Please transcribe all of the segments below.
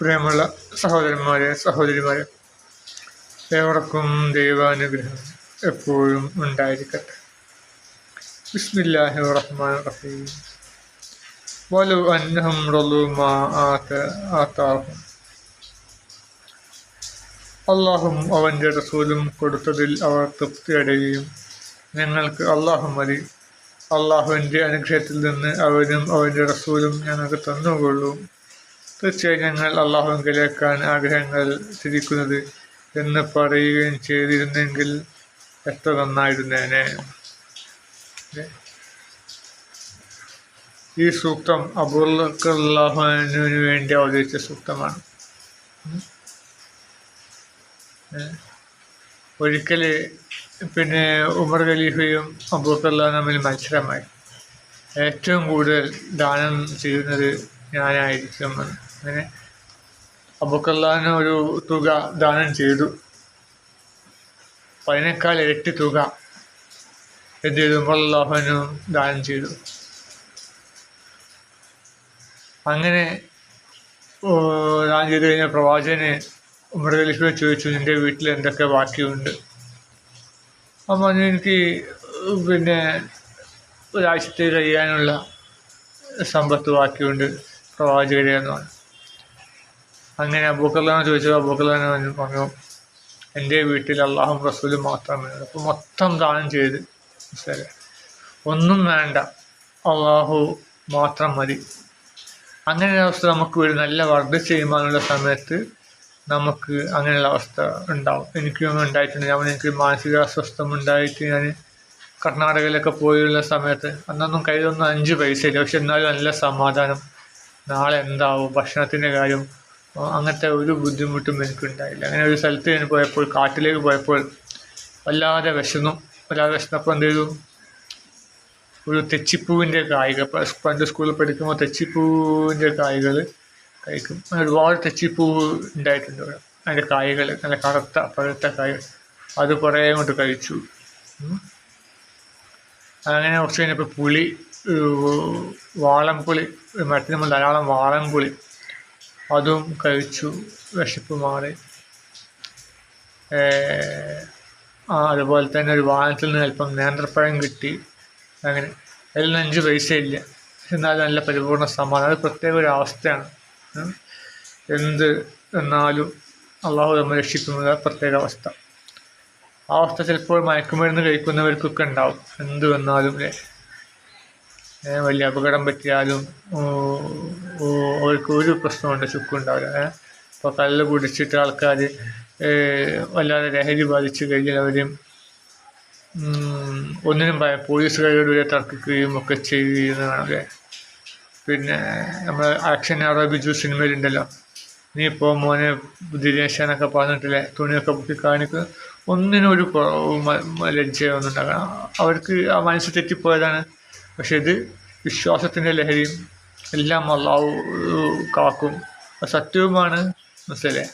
പ്രിയമുള്ള സഹോദരന്മാരെ സഹോദരിമാരെ ഏവർക്കും ദൈവാനുഗ്രഹം എപ്പോഴും ഉണ്ടായിരിക്കട്ടെ. ബിസ്മില്ലാഹി റഹ്മാൻ റഹീം. വലു അന്നഹം റളു മാ ആത ആതാഹും. അള്ളാഹും അവന്റെ റസൂലും കൊടുത്തതിൽ അവർ തൃപ്തിയടയുകയും ഞങ്ങൾക്ക് അള്ളാഹു മതി. അള്ളാഹുവിന്റെ അനുഗ്രഹത്തിൽ നിന്ന് അവനും അവന്റെ റസൂലും ഞങ്ങൾക്ക് തന്നുകൊള്ളൂ. തീർച്ചയായും ഞങ്ങൾ അള്ളാഹുവിലേക്കാണ് ആഗ്രഹങ്ങൾ തിരിക്കുന്നത് എന്ന് പറയുകയും ചെയ്തിരുന്നെങ്കിൽ എത്ര നന്നായിരുന്നേനെ? ഈ സൂക്തം അബുല്ലാഹുവിന് വേണ്ടി അവതരിച്ച സൂക്തമാണ്. ഒരിക്കൽ പിന്നെ ഉമർ ഖലീഫയും അബൂക്കല്ലാ തമ്മിൽ മത്സരമായി. ഏറ്റവും കൂടുതൽ ദാനം ചെയ്യുന്നത് ഞാനായിരിക്കും അങ്ങനെ അബൂക്കല്ലാന് ഒരു തുക ദാനം ചെയ്തു. പതിനേക്കാൾ ഇരട്ടി തുക എന്ത് ചെയ്തു? ഉമർ ദാനം ചെയ്തു. അങ്ങനെ ദാനം ചെയ്തു കഴിഞ്ഞ പ്രവാചകന് ഉമർ ഖലീഫ ചോദിച്ചു നിന്റെ വീട്ടിൽ എന്തൊക്കെ ബാക്കിയുണ്ട്? അപ്പം പറഞ്ഞു എനിക്ക് പിന്നെ ഒരാഴ്ചത്തെ കഴിയാനുള്ള സമ്പത്ത് ബാക്കിയുണ്ട് പ്രവാചകരെ എന്ന് പറഞ്ഞു. അങ്ങനെ അബൂക്കല്ലാന്ന് ചോദിച്ചത് അബൂക്കല്ലാന്ന് പറഞ്ഞു പറഞ്ഞു എന്റെ വീട്ടിൽ അള്ളാഹും റസൂലും മാത്രമേ ഉള്ളൂ അപ്പോൾ മൊത്തം ദാനം ചെയ്ത് മനസ്സിലായി ഒന്നും വേണ്ട അള്ളാഹു മാത്രം മതി. അങ്ങനെ അവസ്ഥ നമുക്ക് ഒരു നല്ല വർദ്ധ ചെയ്യുവാനുള്ള സമയത്ത് നമുക്ക് അങ്ങനെയുള്ള അവസ്ഥ ഉണ്ടാവും. എനിക്കും ഉണ്ടായിട്ടുണ്ട് ഞാൻ എനിക്ക് മാനസിക അസ്വസ്ഥം ഉണ്ടായിട്ട് ഞാൻ കർണാടകയിലൊക്കെ പോയുള്ള സമയത്ത് അന്നൊന്നും കയ്യിലൊന്നും അഞ്ച് പൈസ ഇല്ല. പക്ഷെ എന്നാലും നല്ല സമാധാനം. നാളെ എന്താവും? ഭക്ഷണത്തിന്റെ കാര്യം അങ്ങനത്തെ ഒരു ബുദ്ധിമുട്ടും എനിക്കുണ്ടായില്ല. അങ്ങനെ ഒരു സ്ഥലത്ത് ഞാൻ പോയപ്പോൾ കാട്ടിലേക്ക് പോയപ്പോൾ വല്ലാതെ വിശന്നു. വല്ലാതെ വിശന്നപ്പോൾ എന്ത് ചെയ്തു? ഒരു തെച്ചിപ്പൂവിന്റെ കായിക പണ്ട് സ്കൂളിൽ പഠിക്കുമ്പോൾ തെച്ചിപ്പൂവിന്റെ കായ്കൾ കഴിക്കും. ഒരുപാട് തെച്ചിപ്പൂവ് ഉണ്ടായിട്ടുണ്ട് ഇവിടെ. അതിന്റെ കായ്കൾ നല്ല കറുത്ത പഴുത്ത കായകൾ. അത് കുറേ കൊണ്ട് കഴിച്ചു. അങ്ങനെ കുറച്ച് കഴിഞ്ഞപ്പോൾ പുളി വാളംപുളി മരത്തിന് നമ്മൾ ധാരാളം വാളംപുളി അതും കഴിച്ചു വിശപ്പ് മാറി. അതുപോലെ തന്നെ ഒരു വാഹനത്തിൽ നിന്ന് അല്പം നേന്ത്രപ്പഴം കിട്ടി. അങ്ങനെ അതിൽ നിന്ന് അഞ്ച് പൈസ ഇല്ല. എന്നാലും നല്ല പരിപൂർണ സമാധാനം അത് പ്രത്യേക ഒരു അവസ്ഥയാണ്. എന്ത് എന്നാലും അള്ളാഹു നമ്മൾ രക്ഷിക്കുന്നത് പ്രത്യേക അവസ്ഥ. ആ അവസ്ഥ ചിലപ്പോൾ മയക്കുമരുന്ന് കഴിക്കുന്നവർക്കൊക്കെ ഉണ്ടാവും. എന്ത് വന്നാലും വലിയ അപകടം പറ്റിയാലും അവർക്ക് ഒരു പ്രശ്നമുണ്ട് ചുക്കുണ്ടാവില്ല ഇപ്പോൾ കല്ല് കുടിച്ചിട്ട് ആൾക്കാർ വല്ലാതെ ലഹരി ബാധിച്ചു കഴിഞ്ഞാൽ അവരും ഒന്നിനും പോലീസ് പോലീസുകാരോട് വരെ തർക്കിക്കുകയും ഒക്കെ ചെയ്യുന്നതാണ് അല്ലേ? പിന്നെ നമ്മൾ ആക്ഷൻ ആറോ ബിജു സിനിമയിലുണ്ടല്ലോ. നീ ഇപ്പോൾ മോനെ ദിനേശനൊക്കെ പറഞ്ഞിട്ടില്ലേ തുണിയൊക്കെ പൊക്കി കാണിക്കുക ഒന്നിനും ഒരു ലജ്ജയൊന്നും ഉണ്ടാകണം അവർക്ക് ആ മനസ്സ് തെറ്റിപ്പോയതാണ്. പക്ഷെ ഇത് വിശ്വാസത്തിന്റെ ലഹരിയും എല്ലാം അള്ളാഹു കാക്കും. സത്യവുമാണ്. മനസ്സിലെ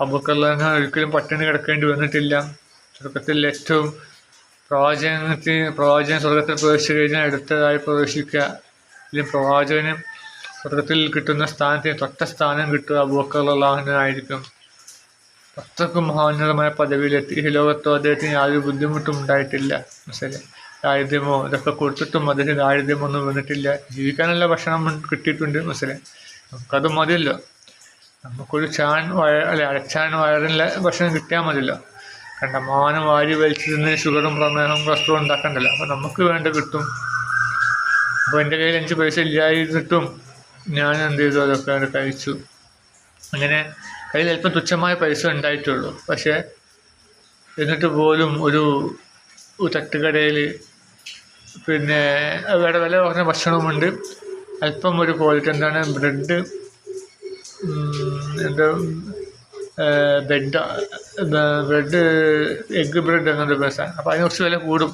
അബുക്കല്ലാൻ ഒരിക്കലും പട്ടിണി കിടക്കേണ്ടി വന്നിട്ടില്ല. സ്വർഗത്തിൽ ഏറ്റവും പ്രവാചകത്തിന് പ്രവാചകൻ സ്വർഗത്തിൽ പ്രവേശിച്ചു കഴിഞ്ഞാൽ അടുത്തതായി പ്രവേശിക്കുക. അല്ലെങ്കിൽ പ്രവാചകനും സ്വർഗത്തിൽ കിട്ടുന്ന സ്ഥാനത്തിന് തൊട്ട സ്ഥാനം കിട്ടുക അബൂക്കറുള്ളാഹിനായിരിക്കും അത്രക്കും മഹോന്നതമായ പദവിയിലെത്തി. ഈ ലോകത്തോ അദ്ദേഹത്തിന് യാതൊരു ബുദ്ധിമുട്ടും ഉണ്ടായിട്ടില്ല. മനസ്സിലെ ദാരിദ്ര്യമോ ഇതൊക്കെ കൊടുത്തിട്ടും അദ്ദേഹം ദാരിദ്ര്യമോ ഒന്നും വന്നിട്ടില്ല. ജീവിക്കാനുള്ള ഭക്ഷണം കിട്ടിയിട്ടുണ്ട് മനസ്സിലെ നമുക്കത് മതിയല്ലോ. നമുക്കൊരു ചാൻ വയ അല്ലെ അരച്ചാൻ വയറിനുള്ള ഭക്ഷണം കിട്ടിയാൽ മതിയല്ലോ. കണ്ടമാനം വാരി വലിച്ചു തിന്ന് ഷുഗറും പ്രമേഹവും കൊളസ്ട്രോളും ഉണ്ടാക്കണ്ടല്ലോ. അപ്പോൾ നമുക്ക് വേണ്ട കിട്ടും. അപ്പോൾ എന്റെ കയ്യിൽ അഞ്ച് പൈസ ഇല്ലായിരുന്നിട്ടും ഞാൻ എന്ത് ചെയ്തു? അതൊക്കെ കഴിച്ചു. അങ്ങനെ കയ്യിൽ അല്പം തുച്ഛമായ പൈസ ഉണ്ടായിട്ടുള്ളൂ. പക്ഷേ എന്നിട്ട് പോലും ഒരു തട്ടുകടയിൽ പിന്നെ അവിടെ വില കുറഞ്ഞ ഭക്ഷണവുമുണ്ട്. അല്പം ഒരു ക്വാളിറ്റി എന്താണ്? ബ്രെഡ് എന്താ ബ്രെഡ് ബ്രെഡ് എഗ്ഗ് ബ്രെഡ് അങ്ങനത്തെ പൈസ അപ്പോൾ അതിന് കുറച്ച് വില കൂടും.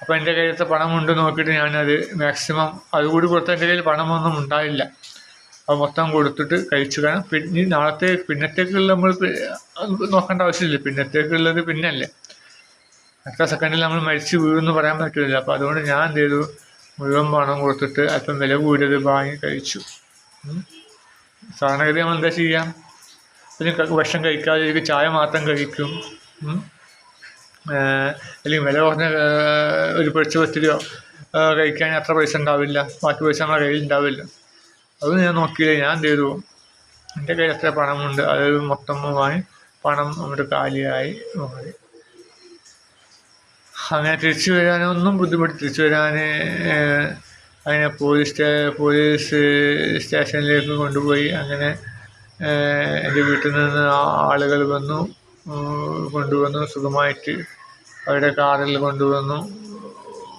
അപ്പോൾ എന്റെ കയ്യിലത്തെ പണമുണ്ട് നോക്കിയിട്ട് ഞാനത് മാക്സിമം അതുകൂടി കൊടുത്ത എന്റെ കയ്യിൽ പണമൊന്നും ഉണ്ടായില്ല. അപ്പോൾ മൊത്തം കൊടുത്തിട്ട് കഴിച്ചു കാരണം പിന്നെ നാളത്തെ പിന്നത്തേക്കുള്ള നമ്മൾ നോക്കേണ്ട ആവശ്യമില്ല. പിന്നത്തേക്കുള്ളത് പിന്നല്ലേ. എത്ര സെക്കൻഡിൽ നമ്മൾ മരിച്ചു വീഴുമെന്ന് പറയാൻ പറ്റില്ല. അപ്പോൾ അതുകൊണ്ട് ഞാൻ എന്ത് ചെയ്തു? മുഴുവൻ പണം കൊടുത്തിട്ട് അല്പം വില കൂടിയത് വാങ്ങി കഴിച്ചു. സാധാരണഗതി നമ്മൾ എന്താ ചെയ്യാം? പിന്നെ ഭക്ഷണം കഴിക്കാതെ ചായ മാത്രം കഴിക്കും. അല്ലെങ്കിൽ വില കുറഞ്ഞ ഒരു പത്തിരിയോ ഏഹ് കഴിക്കാൻ അത്ര പൈസ ഉണ്ടാവില്ല. ബാക്കി പൈസ നമ്മുടെ കയ്യിൽ ഉണ്ടാവില്ല. അത് ഞാൻ നോക്കിയില്ല. ഞാൻ എന്ത് ചെയ്തു? എന്റെ കയ്യിൽ എത്ര പണമുണ്ട്. അത് വാങ്ങി പണം നമ്മുടെ കാലിയായി മാറി. അങ്ങനെ തിരിച്ചു വരാനൊന്നും ബുദ്ധിമുട്ട് തിരിച്ചു വരാൻ അതിനെ പോലീസ് പോലീസ് സ്റ്റേഷനിലേക്ക് കൊണ്ടുപോയി. അങ്ങനെ എന്റെ വീട്ടിൽ നിന്ന് ആളുകൾ വന്നു. കൊണ്ടുവന്നു. സുഖമായിട്ട് അവരുടെ കാറിൽ കൊണ്ടുവന്നു.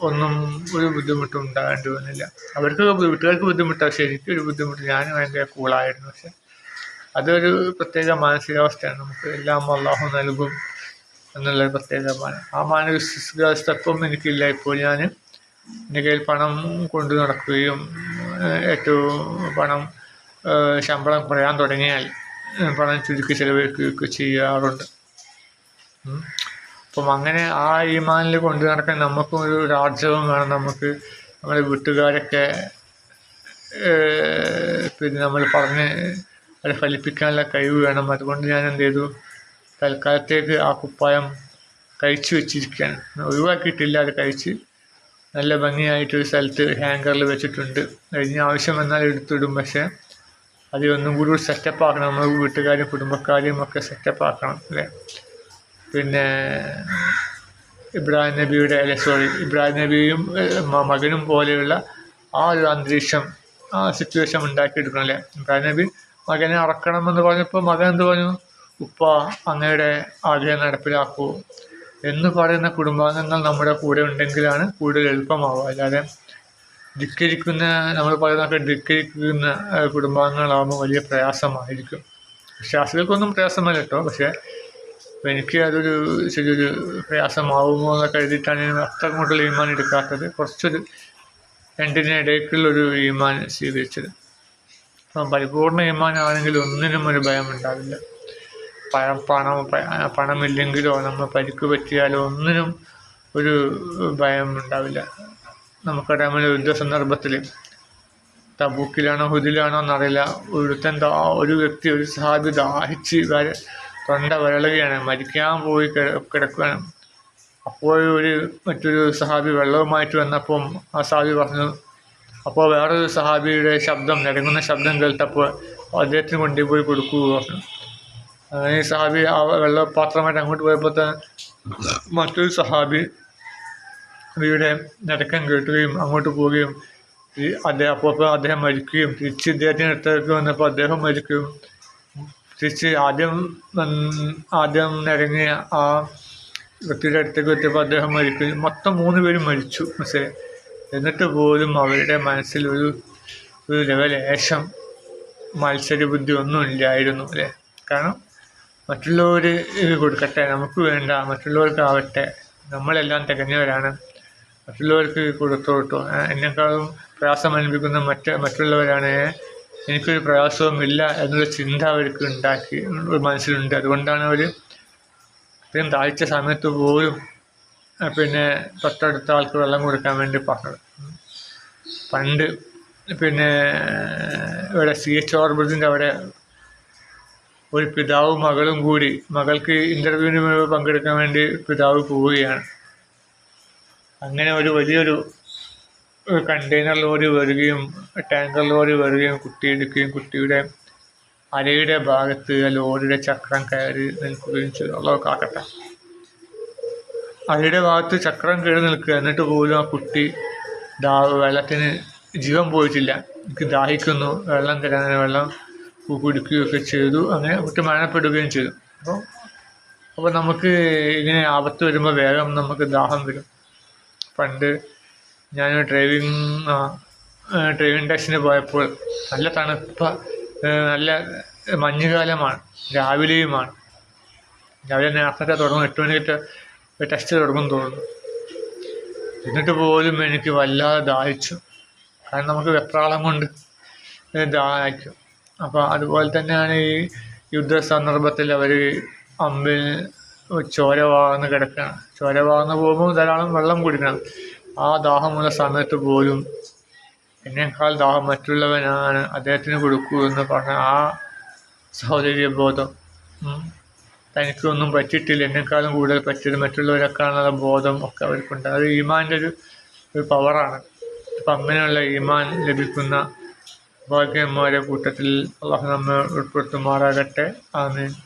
ഒന്നും ഒരു ബുദ്ധിമുട്ടും ഉണ്ടാകേണ്ടി വന്നില്ല. അവർക്ക് വീട്ടുകാർക്ക് ബുദ്ധിമുട്ടാണ് പക്ഷേ എനിക്കൊരു ബുദ്ധിമുട്ട്. ഞാൻ ഭയങ്കര കൂളായിരുന്നു പക്ഷെ അതൊരു പ്രത്യേക മാനസികാവസ്ഥയാണ്. നമുക്ക് എല്ലാം അള്ളാഹു നൽകും. എന്നുള്ളൊരു പ്രത്യേകമാണ് ആ മാനസികാവസ്ഥത്വം എനിക്കില്ല. ഇപ്പോൾ ഞാൻ എന്റെ കയ്യിൽ പണം കൊണ്ടു നടക്കുകയും ഏറ്റവും പണം ശമ്പളം കുറയാൻ തുടങ്ങിയാൽ പണം ചുരുക്കി ചെലവഴിക്കുകയൊക്കെ ചെയ്യാറുണ്ട്. അപ്പം അങ്ങനെ ആ ഈമാനിൽ കൊണ്ടു നടക്കാൻ നമുക്കും ഒരു രാജ്യവും വേണം. നമുക്ക് നമ്മുടെ വീട്ടുകാരൊക്കെ പിന്നെ നമ്മൾ പറഞ്ഞ് അത് ഫലിപ്പിക്കാനുള്ള കഴിവ് വേണം. അതുകൊണ്ട് ഞാൻ എന്ത് ചെയ്തു? തൽക്കാലത്തേക്ക് ആ കുപ്പായം കഴിച്ചു വെച്ചിരിക്കുകയാണ്. ഒഴിവാക്കിയിട്ടില്ല അത് കഴിച്ച്. നല്ല ഭംഗിയായിട്ടൊരു സ്ഥലത്ത് ഹാങ്കറിൽ വെച്ചിട്ടുണ്ട്. കഴിഞ്ഞ ആവശ്യം വന്നാൽ എടുത്തിടും പക്ഷേ അത് ഒന്നും കൂടി സെറ്റപ്പ് ആക്കണം. നമ്മൾ വീട്ടുകാരും കുടുംബക്കാരെയും ഒക്കെ സെറ്റപ്പ് ആക്കണം അല്ലേ? പിന്നെ ഇബ്രാഹിം നബിയുടെ അല്ലെ സോറി ഇബ്രാഹിം നബിയും മകനും പോലെയുള്ള ആ ഒരു അന്തരീക്ഷം ആ സിറ്റുവേഷൻ ഉണ്ടാക്കിയെടുക്കണം അല്ലേ? ഇബ്രാഹിം നബി മകനെ അറക്കണമെന്ന് പറഞ്ഞപ്പോൾ മകൻ എന്ത് പറഞ്ഞു? ഉപ്പ അങ്ങയുടെ ആഗ്രഹം നടപ്പിലാക്കൂ എന്ന് പറയുന്ന കുടുംബാംഗങ്ങൾ നമ്മുടെ കൂടെ ഉണ്ടെങ്കിലാണ് കൂടുതൽ എളുപ്പമാവുക. അല്ലാതെ ധിക്കരിക്കുന്ന നമ്മൾ പറയുന്നൊക്കെ ധിക്കരിക്കുന്ന കുടുംബാംഗങ്ങളാകുമ്പോൾ വലിയ പ്രയാസമായിരിക്കും. വിശ്വാസികൾക്കൊന്നും പ്രയാസമല്ല കേട്ടോ. പക്ഷേ എനിക്ക് അതൊരു ചെറിയൊരു പ്രയാസമാവുമോ എന്നൊക്കെ കരുതിയിട്ടാണ് ഞാൻ അത്ര അങ്ങോട്ടുള്ള ഈമാൻ എടുക്കാത്തത്. കുറച്ചൊരു രണ്ടിനിടയ്ക്കുള്ളൊരു ഈമാൻ സ്വീകരിച്ചത്. അപ്പം പരിപൂർണ ഈമാൻ ഒന്നിനും ഒരു ഭയം ഉണ്ടാവില്ല പണം പണം പണമില്ലെങ്കിലോ നമ്മൾ പരിക്ക് പറ്റിയാലോ ഒന്നിനും ഒരു ഭയം ഉണ്ടാവില്ല. നമുക്കറിയാമല്ലോ യുദ്ധ സന്ദർഭത്തിൽ തബൂക്കിലാണോ ഹുദിലാണോ എന്നറിയില്ല. ഒരുത്തൻ ഒരു വ്യക്തി ഒരു സാധ്യത ദാഹിച്ച് തൊണ്ട വരളുകയാണ്. മരിക്കാൻ പോയി കിട- കിടക്കുകയാണ്. അപ്പോൾ ഒരു മറ്റൊരു സഹാബി വെള്ളവുമായിട്ട് വന്നപ്പം ആ സഹാബി പറഞ്ഞു അപ്പോൾ വേറൊരു സഹാബിയുടെ ശബ്ദം നിരങ്ങുന്ന ശബ്ദം കേൾത്തപ്പോൾ അദ്ദേഹത്തിന് കൊണ്ടുപോയി കൊടുക്കൂ പറഞ്ഞു. അങ്ങനെ ഈ സഹാബി ആ വെള്ളപാത്രമായിട്ട് അങ്ങോട്ട് പോയപ്പോൾ തന്നെ മറ്റൊരു സഹാബി വീടെ നടക്കം കേട്ടുകയും അങ്ങോട്ട് പോവുകയും ഈ അദ്ദേഹം അപ്പോൾ അദ്ദേഹം മരിക്കുകയും തിരിച്ച് ഇദ്ദേഹത്തിന്റെ അടുത്തേക്ക് വന്നപ്പോൾ അദ്ദേഹം മരിക്കുകയും തിരിച്ച് ആദ്യം ആദ്യം ഇറങ്ങിയ ആ വ്യക്തിയുടെ അടുത്തേക്ക് എത്തിയപ്പോൾ അദ്ദേഹം മരിക്കുകയും മൊത്തം മൂന്ന് പേരും മരിച്ചു. പക്ഷേ എന്നിട്ട് പോലും അവരുടെ മനസ്സിൽ ഒരു ഒരു ലെവലേശം മത്സരബുദ്ധി ഒന്നും ഇല്ലായിരുന്നു അല്ലേ? കാരണം മറ്റുള്ളവർ കൊടുക്കട്ടെ നമുക്ക് വേണ്ട മറ്റുള്ളവർക്കാവട്ടെ നമ്മളെല്ലാം തികഞ്ഞവരാണ്. മറ്റുള്ളവർക്ക് കൊടുത്തോട്ടു. എന്നെക്കാളും പ്രയാസം അനുഭവിക്കുന്ന മറ്റ് മറ്റുള്ളവരാണ്. എനിക്കൊരു പ്രയാസവും ഇല്ല എന്നുള്ള ചിന്ത അവർക്ക് ഉണ്ടാക്കി മനസ്സിലുണ്ട്. അതുകൊണ്ടാണ് അവർ ഇത്രയും താഴ്ച സമയത്ത് പോലും പിന്നെ തൊട്ടടുത്ത ആൾക്ക് വെള്ളം കൊടുക്കാൻ വേണ്ടി പറഞ്ഞത് പണ്ട് പിന്നെ ഇവിടെ സി എച്ച് ഓർബിറ്റിന്റെ അവിടെ ഒരു പിതാവും മകളും കൂടി മകൾക്ക് ഇന്റർവ്യൂവിന് പങ്കെടുക്കാൻ വേണ്ടി പിതാവ് പോവുകയാണ്. അങ്ങനെ ഒരു വലിയൊരു കണ്ടെയ്നർ ലോറി വരികയും ടാങ്കർ ലോറി വരികയും കുട്ടി എടുക്കുകയും കുട്ടിയുടെ അരയുടെ ഭാഗത്ത് ആ ലോറിയുടെ ചക്രം കയറി നിൽക്കുകയും ചെയ്തു കാക്കട്ടെ അരയുടെ ഭാഗത്ത് ചക്രം കയറി നിൽക്കുക. എന്നിട്ട് പോലും ആ കുട്ടി ദാ വെള്ളത്തിന് ജീവൻ പോയിട്ടില്ല. എനിക്ക് ദാഹിക്കുന്നു. വെള്ളം തരാൻ വെള്ളം കുടിക്കുകയൊക്കെ ചെയ്തു. അങ്ങനെ കുട്ടി മരണപ്പെടുകയും ചെയ്തു. അപ്പോൾ അപ്പോൾ നമുക്ക് ഇങ്ങനെ ആപത്ത് വരുമ്പോൾ വേഗം നമുക്ക് ദാഹം വരും. പണ്ട് ഞാൻ ഡ്രൈവിംഗ് ഡ്രൈവിംഗ് ടെസ്റ്റിന് പോയപ്പോൾ നല്ല തണുപ്പ നല്ല മഞ്ഞുകാലമാണ്. രാവിലെയുമാണ്. രാവിലെ നേരത്തെ തുടങ്ങും. എട്ട് മണിക്കിട്ട് ടെസ്റ്റ് തുടങ്ങും തോന്നുന്നു. എന്നിട്ട് പോലും എനിക്ക് വല്ലാതെ ദാഹിച്ചു. കാരണം നമുക്ക് വെപ്രാളം കൊണ്ട് ദാഹിക്കും. അപ്പോൾ അതുപോലെ തന്നെയാണ് ഈ യുദ്ധ സന്ദർഭത്തിൽ അവർ അമ്പിൽ ചോര വാർന്ന് കിടക്കുകയാണ് ചോര വാർന്ന് പോകുമ്പോൾ ധാരാളം വെള്ളം കുടിക്കണം. ആ ദാഹമുള്ള സമയത്ത് പോലും എന്നേക്കാൾ ദാഹം മറ്റുള്ളവനാണ് അദ്ദേഹത്തിന് കൊടുക്കൂ എന്ന് പറഞ്ഞ ആ സൗന്ദര്യബോധം. തനിക്കൊന്നും പറ്റിയിട്ടില്ല. എന്നെക്കാളും കൂടുതൽ പറ്റിയത് മറ്റുള്ളവരെക്കാളുള്ള ബോധം ഒക്കെ അവർക്കുണ്ട്. അത് ഈമാന്റെ ഒരു ഒരു പവറാണ് അപ്പം അങ്ങനെയുള്ള ഈമാൻ ലഭിക്കുന്ന ഭാഗ്യന്മാരെ കൂട്ടത്തിൽ അള്ളാഹു നമ്മെ ഉൾപ്പെടുത്തുമാറാകട്ടെ. ആമീൻ.